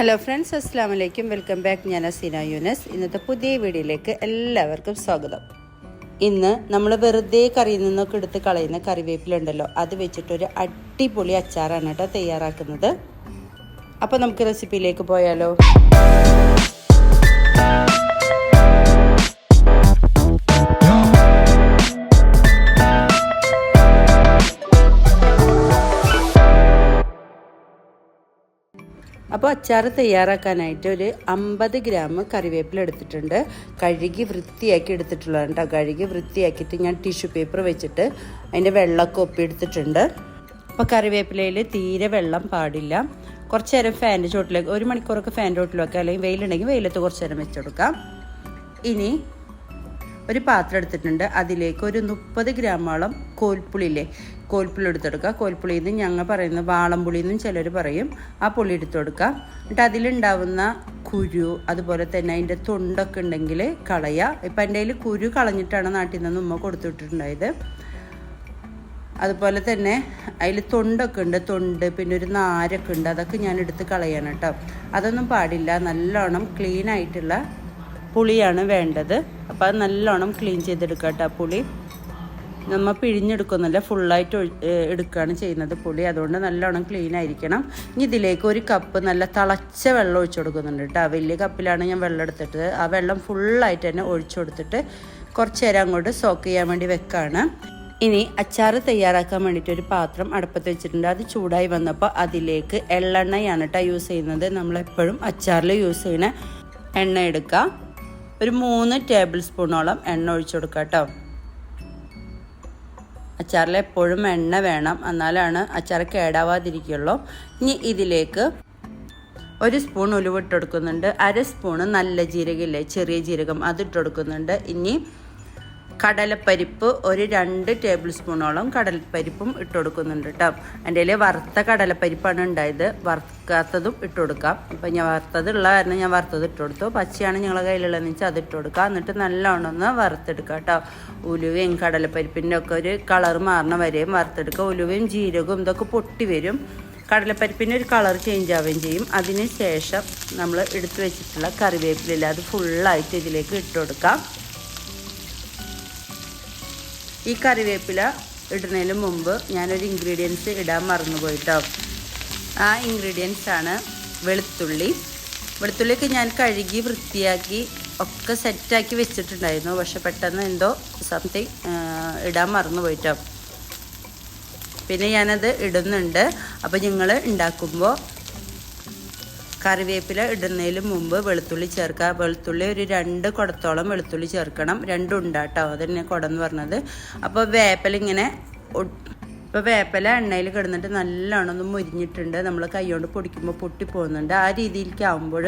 Hello friends അസ്സാം വലൈക്കും welcome back ഞാൻ അസീന യൂനസ് ഇന്നത്തെ പുതിയ വീഡിയോയിലേക്ക് എല്ലാവർക്കും സ്വാഗതം. ഇന്ന് നമ്മൾ വെറുതെ കറിയിൽ നിന്നൊക്കെ എടുത്ത് കളയുന്ന കറിവേപ്പിലുണ്ടല്ലോ അത് വെച്ചിട്ടൊരു അടിപൊളി അച്ചാറാണ് കേട്ടോ തയ്യാറാക്കുന്നത്. അപ്പോൾ നമുക്ക് റെസിപ്പിയിലേക്ക് പോയാലോ? അപ്പോൾ അച്ചാർ തയ്യാറാക്കാനായിട്ട് ഒരു അമ്പത് ഗ്രാം കറിവേപ്പില എടുത്തിട്ടുണ്ട്. കഴുകി വൃത്തിയാക്കി എടുത്തിട്ടുള്ളതാണ് കേട്ടോ. കഴുകി വൃത്തിയാക്കിയിട്ട് ഞാൻ ടിഷ്യൂ പേപ്പർ വെച്ചിട്ട് അതിന്റെ വെള്ളമൊക്കെ ഒപ്പിയെടുത്തിട്ടുണ്ട് അപ്പോൾ കറിവേപ്പിലയിൽ തീരെ വെള്ളം പാടില്ല. കുറച്ച് നേരം ഫാന്റെ ചോട്ടിലേക്ക് ഒരു മണിക്കൂറൊക്കെ ഫാന്റെ ചോട്ടിലേക്ക് അല്ലെങ്കിൽ വെയിലുണ്ടെങ്കിൽ വെയിലത്ത് കുറച്ച് നേരം വെച്ചെടുക്കാം ഇനി ഒരു പാത്രം എടുത്തിട്ടുണ്ട്. അതിലേക്ക് ഒരു മുപ്പത് ഗ്രാമോളം കോൽപ്പുളിയില്ലേ? കോൽപ്പുളി എടുത്തെടുക്കുക. കോൽപ്പുളി എന്ന് ഞങ്ങൾ പറയുന്നത് വാളംപുളി എന്നും ചിലർ പറയും. ആ പുളി എടുത്തെടുക്കുക. എന്നിട്ട് അതിലുണ്ടാവുന്ന കുരു അതുപോലെ തന്നെ അതിന്റെ തൊണ്ടൊക്കെ ഉണ്ടെങ്കിൽ കളയുക. ഇപ്പം എന്റെ കയ്യിൽ കുരു കളഞ്ഞിട്ടാണ് നാട്ടിൽ നിന്ന് ഉമ്മ കൊടുത്തിട്ടുണ്ടായത് അതുപോലെ തന്നെ അതിൽ തൊണ്ടൊക്കെ ഉണ്ട്. തൊണ്ട് പിന്നെ ഒരു നാരൊക്കെ ഉണ്ട്. അതൊക്കെ ഞാൻ എടുത്ത് കളയണം കേട്ടോ. അതൊന്നും പാടില്ല. നല്ലോണം ക്ലീൻ ആയിട്ടുള്ള പുളിയാണ് വേണ്ടത്. അപ്പോൾ അത് നല്ലോണം ക്ലീൻ ചെയ്തെടുക്കുക കേട്ടോ പുളി. നമ്മൾ പിഴിഞ്ഞെടുക്കുന്നില്ല ഫുള്ളായിട്ട് എടുക്കുകയാണ് ചെയ്യുന്നത് പുളി. അതുകൊണ്ട് നല്ലോണം ക്ലീൻ ആയിരിക്കണം. ഇനി ഇതിലേക്ക് ഒരു കപ്പ് നല്ല തിളച്ച വെള്ളം ഒഴിച്ചു കൊടുക്കുന്നുണ്ട് കേട്ടോ വലിയ കപ്പിലാണ് ഞാൻ വെള്ളം എടുത്തിട്ട് ആ വെള്ളം ഫുള്ളായിട്ട് തന്നെ ഒഴിച്ചു കൊടുത്തിട്ട് കുറച്ച് നേരം അങ്ങോട്ട് സോക്ക് ചെയ്യാൻ വേണ്ടി വെക്കാണ്. ഇനി അച്ചാർ തയ്യാറാക്കാൻ വേണ്ടിയിട്ട് ഒരു പാത്രം അടുപ്പത്ത് വെച്ചിട്ടുണ്ട്. അത് ചൂടായി വന്നപ്പോൾ അതിലേക്ക് എള്ളെണ്ണയാണ് കേട്ടോ യൂസ് ചെയ്യുന്നത്. നമ്മളെപ്പോഴും അച്ചാറിൽ യൂസ് ചെയ്യുന്ന എണ്ണ എടുക്കുക ഒരു മൂന്ന് ടേബിൾ സ്പൂണോളം എണ്ണ ഒഴിച്ചു കൊടുക്കുക കേട്ടോ. അച്ചാറിൽ എപ്പോഴും എണ്ണ വേണം. എന്നാലാണ് അച്ചാർ കേടാവാതിരിക്കുള്ളൂ ഇനി ഇതിലേക്ക് ഒരു സ്പൂൺ ഉലുവിട്ടെടുക്കുന്നുണ്ട് അര സ്പൂണ് നല്ല ജീരകമില്ലേ? ചെറിയ ജീരകം അത് ഇട്ട് കൊടുക്കുന്നുണ്ട്. ഇനി കടലപ്പരിപ്പ് ഒരു രണ്ട് ടേബിൾ സ്പൂണോളം കടലപ്പരിപ്പും ഇട്ട് കൊടുക്കുന്നുണ്ട് കേട്ടോ എന്റെ വറുത്ത കടലപ്പരിപ്പാണ് ഉണ്ടായത്. വറുക്കാത്തതും ഇട്ട് കൊടുക്കാം. അപ്പം ഞാൻ വറുത്തത് ഉള്ള കാരണം ഞാൻ വറുത്തത് ഇട്ട് കൊടുത്തു. പച്ചയാണ് ഞങ്ങളുടെ കയ്യിലുള്ളതെന്ന് വെച്ചാൽ അത് ഇട്ട് കൊടുക്കുക എന്നിട്ട് നല്ലോണം ഒന്ന് വറുത്തെടുക്കുക കേട്ടോ ഉലുവയും കടലപ്പരിപ്പിന്റെ ഒക്കെ ഒരു കളർ മാറണ വരെയും വറുത്തെടുക്കുക ഉലുവയും ജീരകവും ഇതൊക്കെ പൊട്ടി വരും. കടലപ്പരിപ്പിന്റെ ഒരു കളർ ചേഞ്ച് ആവുകയും ചെയ്യും. അതിന് ശേഷം നമ്മൾ എടുത്തു വെച്ചിട്ടുള്ള കറിവേപ്പിലില്ല അത് ഫുള്ളായിട്ട് ഇതിലേക്ക് ഇട്ട് കൊടുക്കാം. ഈ കറിവേപ്പില ഇടുന്നതിന് മുമ്പ് ഞാനൊരു ഇൻഗ്രീഡിയൻസ് ഇടാൻ മറന്നുപോയിട്ടോ. ആ ഇൻഗ്രീഡിയൻസ് ആണ് വെളുത്തുള്ളി. വെളുത്തുള്ളിയൊക്കെ ഞാൻ കഴുകി വൃത്തിയാക്കി ഒക്കെ സെറ്റാക്കി വെച്ചിട്ടുണ്ടായിരുന്നു. പക്ഷെ പെട്ടെന്ന് എന്തോ സംതിങ് ഇടാൻ മറന്നുപോയിട്ടോ. പിന്നെ ഞാനത് ഇടുന്നുണ്ട്. അപ്പോൾ നിങ്ങൾ ഉണ്ടാക്കുമ്പോൾ കറിവേപ്പില ഇടുന്നതിന് മുമ്പ് വെളുത്തുള്ളി ചേർക്കുക. വെളുത്തുള്ളി ഒരു രണ്ട് കുടത്തോളം വെളുത്തുള്ളി ചേർക്കണം. രണ്ടും ഉണ്ടാട്ടോ. കുടം എന്ന് പറഞ്ഞത്. അപ്പോൾ വേപ്പലിങ്ങനെ ഇപ്പോൾ വേപ്പല എണ്ണയിൽ കിടന്നിട്ട് നല്ലോണം ഒന്ന് മുരിഞ്ഞിട്ടുണ്ട്. നമ്മൾ കൈകൊണ്ട് പൊടിക്കുമ്പോൾ പൊട്ടിപ്പോകുന്നുണ്ട് ആ രീതിയിലേക്ക് ആകുമ്പോൾ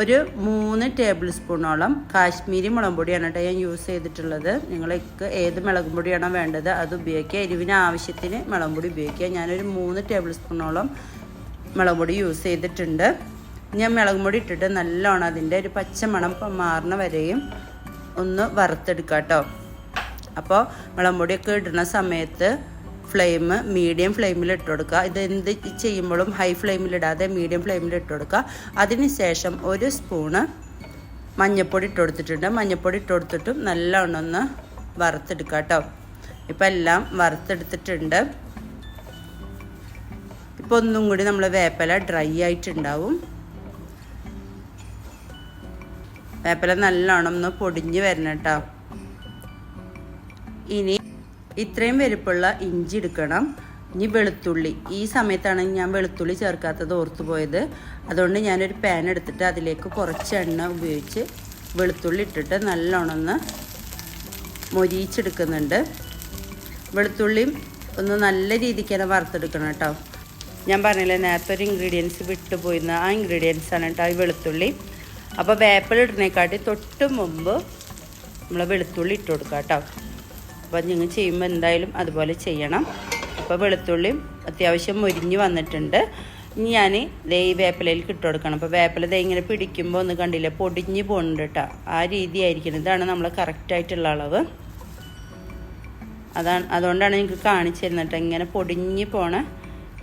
ഒരു മൂന്ന് ടേബിൾ സ്പൂണോളം കാശ്മീരി മുളക് പൊടിയാണ് കേട്ടോ ഞാൻ യൂസ് ചെയ്തിട്ടുള്ളത്. നിങ്ങൾക്ക് ഏത് മുളക് പൊടിയാണോ വേണ്ടത് അത് ഉപയോഗിക്കുക. എരിവിന് ആവശ്യത്തിന് മുളക് പൊടി ഉപയോഗിക്കുക. ഞാനൊരു മൂന്ന് ടേബിൾ സ്പൂണോളം മുളക് പൊടി യൂസ് ചെയ്തിട്ടുണ്ട്. ഞാൻ മുളക് പൊടി ഇട്ടിട്ട് നല്ലോണം അതിന്റെ ഒരു പച്ച മണം മാറുന്ന വരെയും ഒന്ന് വറുത്തെടുക്കുക കേട്ടോ. അപ്പോൾ മുളക് പൊടിയൊക്കെ ഇടുന്ന സമയത്ത് ഫ്ലെയിം മീഡിയം ഫ്ലെയിമിൽ ഇട്ട് കൊടുക്കുക. ഇത് എന്ത് ചെയ്യുമ്പോഴും ഹൈ ഫ്ലെയിമിൽ ഇടാതെ മീഡിയം ഫ്ലെയിമിൽ ഇട്ട് കൊടുക്കുക. അതിന് ശേഷം ഒരു സ്പൂണ് മഞ്ഞൾപ്പൊടി ഇട്ട് കൊടുത്തിട്ടുണ്ട്. മഞ്ഞൾപ്പൊടി ഇട്ട് കൊടുത്തിട്ടും നല്ലോണം ഒന്ന് വറുത്തെടുക്കുക കേട്ടോ. ഇപ്പം എല്ലാം വറുത്തെടുത്തിട്ടുണ്ട്. ഇപ്പോൾ ഒന്നും കൂടി നമ്മൾ വേപ്പില ഡ്രൈ ആയിട്ടുണ്ടാവും. വേപ്പില നല്ലോണം ഒന്ന് പൊടിഞ്ഞ് വരണം കേട്ടോ ഇനി ഇത്രയും വലുപ്പുള്ള ഇഞ്ചി എടുക്കണം. ഇനി വെളുത്തുള്ളി. ഈ സമയത്താണ് ഞാൻ വെളുത്തുള്ളി ചേർക്കാത്തത് ഓർത്തു പോയത്. അതുകൊണ്ട് ഞാനൊരു പാൻ എടുത്തിട്ട് അതിലേക്ക് കുറച്ച് എണ്ണ ഉപയോഗിച്ച് വെളുത്തുള്ളി ഇട്ടിട്ട് നല്ലോണം ഒന്ന് മൊരിയിച്ചെടുക്കുന്നുണ്ട്. വെളുത്തുള്ളിയും ഒന്ന് നല്ല രീതിക്ക് തന്നെ വറുത്തെടുക്കണം കേട്ടോ ഞാൻ പറഞ്ഞില്ലേ നേരത്തെ ഒരു ഇൻഗ്രീഡിയൻസ് വിട്ടുപോയിരുന്ന ആ ഇൻഗ്രീഡിയൻസ് ആണ് കേട്ടോ ഈ വെളുത്തുള്ളി. അപ്പോൾ വേപ്പില ഇടുന്നേക്കാട്ടി തൊട്ട് മുമ്പ് നമ്മൾ വെളുത്തുള്ളി ഇട്ട് കൊടുക്കുക കേട്ടോ അപ്പോൾ നിങ്ങൾ ചെയ്യുമ്പോൾ എന്തായാലും അതുപോലെ ചെയ്യണം. അപ്പോൾ വെളുത്തുള്ളിയും അത്യാവശ്യം മുരിഞ്ഞ് വന്നിട്ടുണ്ട്. ഇനി ഞാൻ ദേ ഈ വേപ്പിലയിലേക്ക് ഇട്ട് കൊടുക്കണം. അപ്പോൾ വേപ്പില ദേ ഇങ്ങനെ പിടിക്കുമ്പോൾ ഒന്ന് കണ്ടില്ല പൊടിഞ്ഞ് പോകുന്നുണ്ട് കേട്ടോ ആ രീതി ആയിരിക്കണം ഇതാണ് നമ്മൾ കറക്റ്റായിട്ടുള്ള അളവ്. അതാണ് അതുകൊണ്ടാണ് നിങ്ങൾക്ക് കാണിച്ചു തരുന്നത് കേട്ടോ ഇങ്ങനെ പൊടിഞ്ഞ് പോണ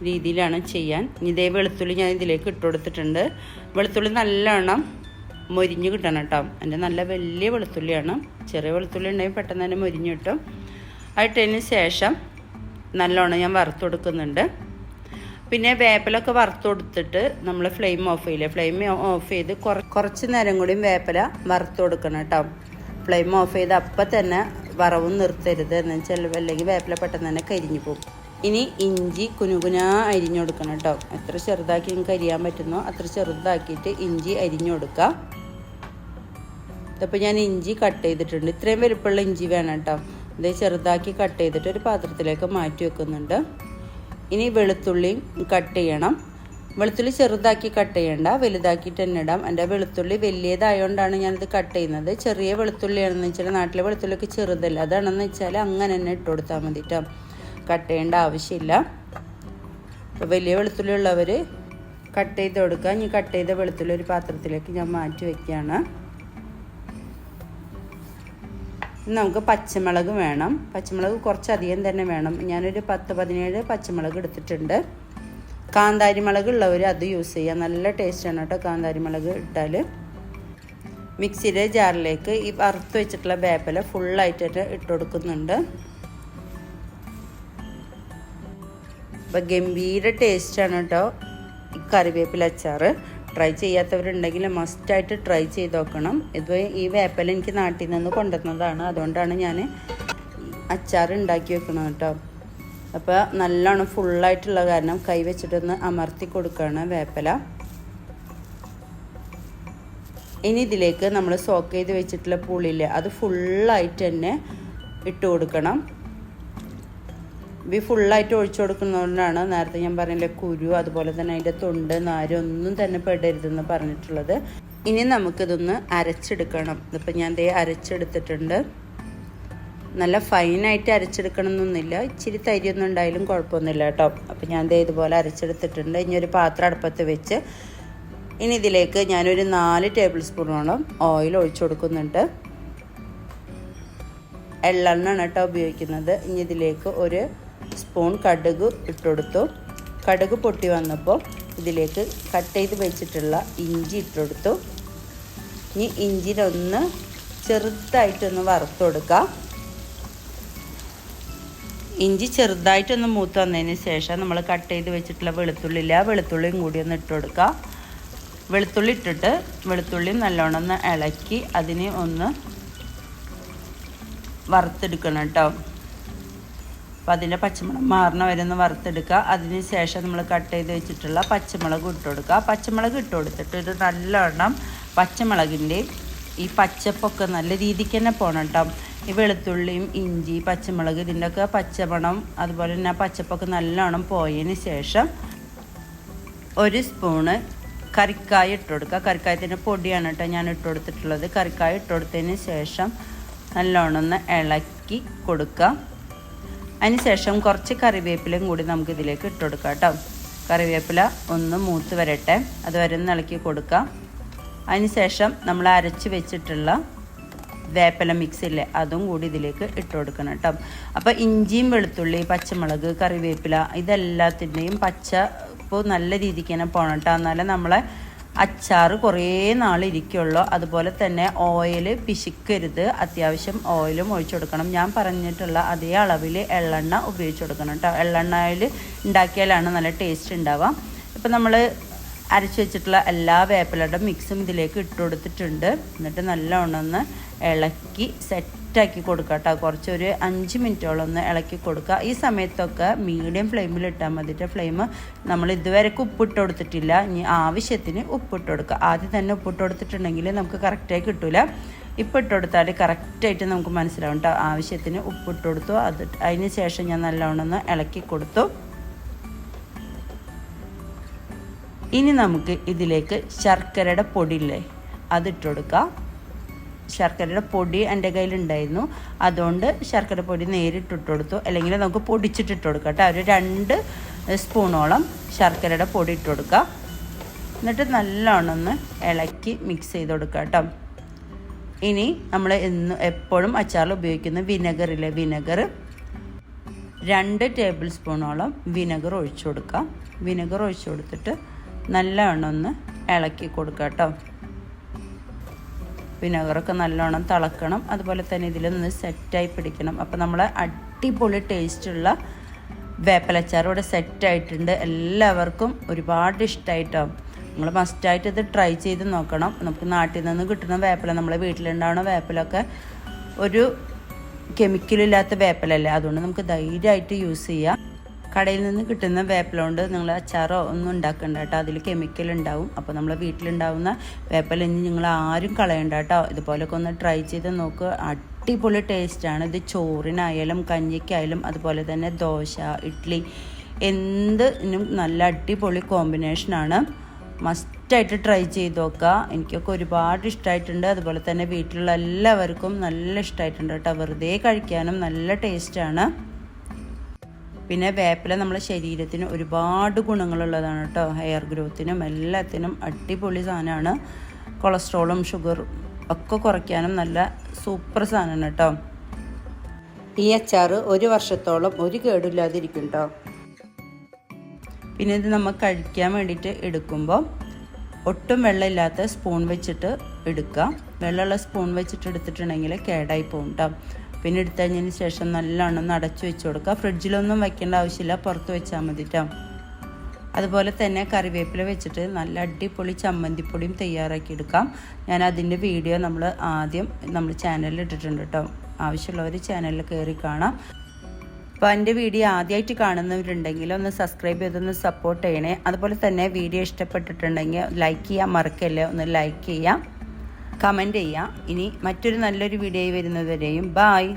രീതിയിലാണ് ചെയ്യാൻ. ഇതേ വെളുത്തുള്ളി ഞാൻ ഇതിലേക്ക് ഇട്ട് കൊടുത്തിട്ടുണ്ട്. വെളുത്തുള്ളി നല്ലവണ്ണം മൊരിഞ്ഞ് കിട്ടണം കേട്ടോ. എന്റെ നല്ല വലിയ വെളുത്തുള്ളിയാണ്. ചെറിയ വെളുത്തുള്ളി ഉണ്ടെങ്കിൽ പെട്ടെന്ന് തന്നെ മൊരിഞ്ഞ് കിട്ടും. അതിട്ടതിന് ശേഷം നല്ലോണം ഞാൻ വറുത്ത് കൊടുക്കുന്നുണ്ട്. പിന്നെ വേപ്പിലൊക്കെ വറുത്ത് കൊടുത്തിട്ട് നമ്മൾ ഫ്ലെയിം ഓഫ് ചെയ്യില്ലേ? ഫ്ലെയിം ഓഫ് ചെയ്ത് കുറച്ച് നേരം കൂടിയും വേപ്പില വറുത്ത് കൊടുക്കണം കേട്ടോ. ഫ്ലെയിം ഓഫ് ചെയ്ത് അപ്പം തന്നെ വറവും നിർത്തരുത് എന്ന് വെച്ചാൽ അല്ലെങ്കിൽ വേപ്പില പെട്ടെന്ന് തന്നെ കരിഞ്ഞു പോകും. ഇനി ഇഞ്ചി കുനുകുന അരിഞ്ഞു കൊടുക്കണം കേട്ടോ. എത്ര ചെറുതാക്കി നിങ്ങൾക്ക് അരിയാൻ പറ്റുന്നോ അത്ര ചെറുതാക്കിയിട്ട് ഇഞ്ചി അരിഞ്ഞു കൊടുക്കുക ഇതിപ്പോൾ ഞാൻ ഇഞ്ചി കട്ട് ചെയ്തിട്ടുണ്ട്. ഇത്രയും വലുപ്പമുള്ള ഇഞ്ചി വേണം കേട്ടോ. ഇത് ചെറുതാക്കി കട്ട് ചെയ്തിട്ട് ഒരു പാത്രത്തിലേക്ക് മാറ്റി വെക്കുന്നുണ്ട്. ഇനി വെളുത്തുള്ളിയും കട്ട് ചെയ്യണം. വെളുത്തുള്ളി ചെറുതാക്കി കട്ട് ചെയ്യണ്ട. വലുതാക്കിയിട്ട് തന്നെ ഇടാം. എന്റെ വെളുത്തുള്ളി വലിയതായതുകൊണ്ടാണ് ഞാനിത് കട്ട് ചെയ്യുന്നത്. ചെറിയ വെളുത്തുള്ളിയാണെന്ന് വെച്ചാൽ നാട്ടിലെ വെളുത്തുള്ളിയൊക്കെ ചെറുതല്ല. അതാണെന്ന് വെച്ചാൽ അങ്ങനെ തന്നെ ഇട്ട് കൊടുത്താൽ മതി കേട്ടോ. കട്ട് ചെയ്യേണ്ട ആവശ്യമില്ല. വലിയ വെളുത്തുള്ളി ഉള്ളവർ കട്ട് ചെയ്ത് കൊടുക്കുക. ഇനി കട്ട് ചെയ്ത വെളുത്തുള്ളി ഒരു പാത്രത്തിലേക്ക് ഞാൻ മാറ്റി വയ്ക്കുകയാണ് നമുക്ക് പച്ചമുളക് വേണം. പച്ചമുളക് കുറച്ചധികം തന്നെ വേണം. ഞാനൊരു പത്ത് പതിനേഴ് പച്ചമുളക് എടുത്തിട്ടുണ്ട്. കാന്താരി മുളക് ഉള്ളവർ അത് യൂസ് ചെയ്യുക. നല്ല ടേസ്റ്റാണ് കേട്ടോ കാന്താരി മുളക് ഇട്ടാൽ മിക്സിയുടെ ജാറിലേക്ക് ഈ വറുത്ത് വെച്ചിട്ടുള്ള വേപ്പില ഫുള്ളായിട്ട് ഇട്ട് കൊടുക്കുന്നുണ്ട്. അപ്പം ഗംഭീര ടേസ്റ്റാണ് കേട്ടോ കറിവേപ്പില അച്ചാർ. ട്രൈ ചെയ്യാത്തവരുണ്ടെങ്കിൽ മസ്റ്റായിട്ട് ട്രൈ ചെയ്ത് നോക്കണം. ഇത് ഈ വേപ്പല എനിക്ക് നാട്ടിൽ നിന്ന് കൊണ്ടുവന്നതാണ്. അതുകൊണ്ടാണ് ഞാൻ അച്ചാർ ഉണ്ടാക്കി വെക്കുന്നത് കേട്ടോ. അപ്പോൾ നല്ലോണം ഫുള്ളായിട്ടുള്ള കാരണം കൈ വെച്ചിട്ടൊന്ന് അമർത്തി കൊടുക്കുകയാണ് വേപ്പല. ഇനി ഇതിലേക്ക് നമ്മൾ സോക്ക് ചെയ്ത് വെച്ചിട്ടുള്ള പുളിയില്ലേ അത് ഫുള്ളായിട്ട് തന്നെ ഇട്ട് കൊടുക്കണം. ഈ ഫുള്ളായിട്ട് ഒഴിച്ചു കൊടുക്കുന്നതുകൊണ്ടാണ് നേരത്തെ ഞാൻ പറഞ്ഞില്ല കുരു അതുപോലെ തന്നെ അതിന്റെ തൊണ്ട് നാരൊന്നും തന്നെ പെടരുതെന്ന് പറഞ്ഞിട്ടുള്ളത്. ഇനി നമുക്കിതൊന്ന് അരച്ചെടുക്കണം. ഇതിപ്പോൾ ഞാൻ ദേ അരച്ചെടുത്തിട്ടുണ്ട്. നല്ല ഫൈനായിട്ട് അരച്ചെടുക്കണം എന്നൊന്നുമില്ല ഇച്ചിരി തരിയൊന്നും ഉണ്ടായാലും കുഴപ്പമൊന്നുമില്ല കേട്ടോ. അപ്പോൾ ഞാൻ ദേ ഇതുപോലെ അരച്ചെടുത്തിട്ടുണ്ട്. ഇനി ഒരു പാത്രം അടുപ്പത്ത് വെച്ച് ഇനി ഇതിലേക്ക് ഞാനൊരു നാല് ടേബിൾ സ്പൂണോളം ഓയിൽ ഒഴിച്ചു കൊടുക്കുന്നുണ്ട്. എള്ളെണ്ണാണ് കേട്ടോ ഉപയോഗിക്കുന്നത്. ഇനി ഇതിലേക്ക് ഒരു സ്പൂൺ കടുക് ഇട്ടുകൊടുത്തു. കടുക് പൊട്ടി വന്നപ്പോൾ ഇതിലേക്ക് കട്ട് ചെയ്ത് വെച്ചിട്ടുള്ള ഇഞ്ചി ഇട്ടുകൊടുത്തു. ഇനി ഇഞ്ചിനൊന്ന് ചെറുതായിട്ടൊന്ന് വറുത്ത് കൊടുക്കാം ഇഞ്ചി ചെറുതായിട്ടൊന്ന് മൂത്ത് വന്നതിന് ശേഷം നമ്മൾ കട്ട് ചെയ്ത് വെച്ചിട്ടുള്ള വെളുത്തുള്ളി ഇല്ല വെളുത്തുള്ളിയും കൂടി ഒന്ന് ഇട്ട് കൊടുക്കാം വെളുത്തുള്ളി ഇട്ടിട്ട് വെളുത്തുള്ളി നല്ലോണം ഒന്ന് ഇളക്കി അതിനെ ഒന്ന് വറുത്തെടുക്കണം കേട്ടോ. അപ്പോൾ അതിന്റെ പച്ചമുളക് മാറണ വരെ ഒന്ന് വറുത്തെടുക്കുക. അതിന് ശേഷം നമ്മൾ കട്ട് ചെയ്ത് വെച്ചിട്ടുള്ള പച്ചമുളക് ഇട്ട് കൊടുക്കുക. പച്ചമുളക് ഇട്ട് കൊടുത്തിട്ട് ഒരു നല്ലവണ്ണം പച്ചമുളകിന്റെയും ഈ പച്ചപ്പൊക്കെ നല്ല രീതിക്ക് തന്നെ പോകണം കേട്ടോ ഈ വെളുത്തുള്ളിയും ഇഞ്ചി പച്ചമുളക് ഇതിന്റെയൊക്കെ പച്ചമണം അതുപോലെ തന്നെ പച്ചപ്പൊക്കെ നല്ലോണം പോയതിന് ശേഷം ഒരു സ്പൂണ് കറിക്കായ ഇട്ട് കൊടുക്കുക. കറിക്കായത്തിന്റെ പൊടിയാണ് കേട്ടോ ഞാൻ ഇട്ട് കൊടുത്തിട്ടുള്ളത്. കറിക്കായ ഇട്ട് കൊടുത്തതിന് ശേഷം നല്ലോണം ഒന്ന് ഇളക്കി കൊടുക്കുക. അതിനുശേഷം കുറച്ച് കറിവേപ്പിലയും കൂടി നമുക്ക് ഇതിലേക്ക് ഇട്ടുകൊടുക്കാം കേട്ടോ. കറിവേപ്പില ഒന്ന് മൂത്ത് വരട്ടെ. അതുവരെ ഒന്ന് ഇളക്കി കൊടുക്കാം. അതിനുശേഷം നമ്മൾ അരച്ച് വെച്ചിട്ടുള്ള വേപ്പില മിക്സ് ഇല്ലേ അതും കൂടി ഇതിലേക്ക് ഇട്ട് കൊടുക്കണം കേട്ടോ. അപ്പോൾ ഇഞ്ചിയും വെളുത്തുള്ളി പച്ചമുളക് കറിവേപ്പില ഇതെല്ലാത്തിന്റെയും പച്ച ഇപ്പോൾ നല്ല രീതിക്ക് തന്നെ പോകണം കേട്ടോ. എന്നാലേ നമ്മളെ അച്ചാർ കുറേ നാൾ ഇരിക്കുള്ളൂ. അതുപോലെ തന്നെ ഓയിൽ പിശിക്കരുത്. അത്യാവശ്യം ഓയിലും ഒഴിച്ചു കൊടുക്കണം. ഞാൻ പറഞ്ഞിട്ടുള്ള അതേ അളവിൽ എള്ളെണ്ണ ഉപയോഗിച്ച് കൊടുക്കണം കേട്ടോ. എള്ളെണ്ണയിൽ ഉണ്ടാക്കിയാലാണ് നല്ല ടേസ്റ്റ് ഉണ്ടാവുക. ഇപ്പം നമ്മൾ അരച്ച് വെച്ചിട്ടുള്ള എല്ലാ വേപ്പിലയുടെ മിക്സും ഇതിലേക്ക് ഇട്ട് കൊടുത്തിട്ടുണ്ട്. എന്നിട്ട് നല്ലോണം ഒന്ന് ഇളക്കി സെറ്റാക്കി കൊടുക്കുക കേട്ടോ കുറച്ചൊരു അഞ്ച് മിനിറ്റോളം ഒന്ന് ഇളക്കി കൊടുക്കുക ഈ സമയത്തൊക്കെ മീഡിയം ഫ്ലെയിമിൽ ഇട്ടാൽ മതിയിട്ട് ഫ്ലെയിം നമ്മൾ ഇതുവരെ ഉപ്പിട്ട് കൊടുത്തിട്ടില്ല. ഇനി ആവശ്യത്തിന് ഉപ്പിട്ട് കൊടുക്കുക ആദ്യം തന്നെ ഉപ്പിട്ട് കൊടുത്തിട്ടുണ്ടെങ്കിൽ നമുക്ക് കറക്റ്റായി കിട്ടില്ല ഇപ്പം ഇട്ട് കൊടുത്താൽ കറക്റ്റായിട്ട് നമുക്ക് മനസ്സിലാവും കേട്ടോ ആവശ്യത്തിന് ഉപ്പിട്ട് കൊടുത്തു. അത് അതിന് ശേഷം ഞാൻ നല്ലവണ്ണം ഒന്ന് ഇളക്കി കൊടുത്തു. ഇനി നമുക്ക് ഇതിലേക്ക് ശർക്കരയുടെ പൊടിയില്ലേ അതിട്ട് കൊടുക്കാം. ശർക്കരയുടെ പൊടി എന്റെ കയ്യിലുണ്ടായിരുന്നു. അതുകൊണ്ട് ശർക്കര പൊടി നേരിട്ടിട്ട് കൊടുത്തു. അല്ലെങ്കിൽ നമുക്ക് പൊടിച്ചിട്ടിട്ട് കൊടുക്കാം കേട്ടോ. ഒരു രണ്ട് സ്പൂണോളം ശർക്കരയുടെ പൊടി ഇട്ട് കൊടുക്കുക എന്നിട്ട് നല്ലോണം ഒന്ന് ഇളക്കി മിക്സ് ചെയ്ത് കൊടുക്കുക കേട്ടോ. ഇനി നമ്മൾ എന്ന് എപ്പോഴും അച്ചാറിൽ ഉപയോഗിക്കുന്ന വിനെഗറിലെ വിനെഗർ രണ്ട് ടേബിൾ സ്പൂണോളം വിനെഗർ ഒഴിച്ചു കൊടുക്കാം. വിനെഗർ ഒഴിച്ചു കൊടുത്തിട്ട് നല്ലവണ്ണം ഒന്ന് ഇളക്കി കൊടുക്കുക കേട്ടോ. വിനെഗറൊക്കെ നല്ലോണം തിളക്കണം. അതുപോലെ തന്നെ ഇതിലൊന്ന് സെറ്റായി പിടിക്കണം. അപ്പോൾ നമ്മൾ അടിപൊളി ടേസ്റ്റുള്ള വേപ്പലച്ചാർ ഇവിടെ സെറ്റായിട്ടുണ്ട് എല്ലാവർക്കും ഒരുപാട് ഇഷ്ടമായിട്ടോ നിങ്ങൾ മസ്റ്റായിട്ട് ഇത് ട്രൈ ചെയ്ത് നോക്കണം. നമുക്ക് നാട്ടിൽ നിന്ന് കിട്ടുന്ന വേപ്പല നമ്മളെ വീട്ടിലുണ്ടാവുന്ന വേപ്പലൊക്കെ ഒരു കെമിക്കലില്ലാത്ത വേപ്പലല്ലേ? അതുകൊണ്ട് നമുക്ക് ധൈര്യമായിട്ട് യൂസ് ചെയ്യാം. കടയിൽ നിന്ന് കിട്ടുന്ന വേപ്പിലോണ്ട് നിങ്ങൾ അച്ചാറോ ഒന്നും ഉണ്ടാക്കണ്ട കേട്ടോ. അതിൽ കെമിക്കൽ ഉണ്ടാവും. അപ്പോൾ നമ്മൾ വീട്ടിലുണ്ടാവുന്ന വേപ്പില ഇനി നിങ്ങൾ ആരും കളയണ്ട കേട്ടോ. ഇതുപോലൊക്കെ ഒന്ന് ട്രൈ ചെയ്ത് നോക്കുക അടിപൊളി ടേസ്റ്റാണ് ഇത് ചോറിനായാലും കഞ്ഞിക്കായാലും അതുപോലെ തന്നെ ദോശ ഇഡ്ഡലി എന്തിനും നല്ല അടിപൊളി കോമ്പിനേഷനാണ് മസ്റ്റായിട്ട് ട്രൈ ചെയ്ത് നോക്കുക എനിക്കൊക്കെ ഒരുപാട് ഇഷ്ടമായിട്ടുണ്ട് അതുപോലെ തന്നെ വീട്ടിലുള്ള എല്ലാവർക്കും നല്ല ഇഷ്ടമായിട്ടുണ്ട് കേട്ടോ. വെറുതെ കഴിക്കാനും നല്ല ടേസ്റ്റാണ് പിന്നെ വേപ്പില നമ്മുടെ ശരീരത്തിന് ഒരുപാട് ഗുണങ്ങളുള്ളതാണ് കേട്ടോ. ഹെയർ ഗ്രോത്തിനും എല്ലാത്തിനും അടിപൊളി സാധനമാണ്. കൊളസ്ട്രോളും ഷുഗറും ഒക്കെ കുറയ്ക്കാനും നല്ല സൂപ്പർ സാധനമാണ് കേട്ടോ. ഈ അച്ചാർ ഒരു വർഷത്തോളം ഒരു കേടില്ലാതിരിക്കും കേട്ടോ. പിന്നെ ഇത് നമ്മൾ കഴിക്കാൻ വേണ്ടിയിട്ട് എടുക്കുമ്പോൾ ഒട്ടും വെള്ളമില്ലാത്ത സ്പൂൺ വെച്ചിട്ട് എടുക്കുക. വെള്ളമുള്ള സ്പൂൺ വെച്ചിട്ട് എടുത്തിട്ടുണ്ടെങ്കിൽ കേടായി പോകും കേട്ടോ. പിന്നെ ശേഷം നല്ലോണം ഒന്ന് അടച്ചു വെച്ച് കൊടുക്കുക. ഫ്രിഡ്ജിലൊന്നും വെക്കേണ്ട ആവശ്യമില്ല. പുറത്ത് വെച്ചാൽ മതി കേട്ടോ അതുപോലെ തന്നെ കറിവേപ്പില വെച്ചിട്ട് നല്ല അടിപൊളി ചമ്മന്തിപ്പൊടിയും തയ്യാറാക്കി എടുക്കാം. ഞാൻ അതിന്റെ വീഡിയോ നമ്മൾ ആദ്യം നമ്മൾ ചാനലിൽ ഇട്ടിട്ടുണ്ട് കേട്ടോ ആവശ്യമുള്ളവർ ചാനലിൽ കയറി കാണാം. അപ്പോൾ എന്റെ വീഡിയോ ആദ്യമായിട്ട് കാണുന്നവരുണ്ടെങ്കിൽ ഒന്ന് സബ്സ്ക്രൈബ് ചെയ്തൊന്ന് സപ്പോർട്ട് ചെയ്യണേ. അതുപോലെ തന്നെ വീഡിയോ ഇഷ്ടപ്പെട്ടിട്ടുണ്ടെങ്കിൽ ലൈക്ക് ചെയ്യാൻ മറക്കല്ലേ ഒന്ന് ലൈക്ക് ചെയ്യാം. കമന്റ് ചെയ്യാം ഇനി മറ്റൊരു നല്ലൊരു വീഡിയോ വരുന്നതുവരെയും ബായ്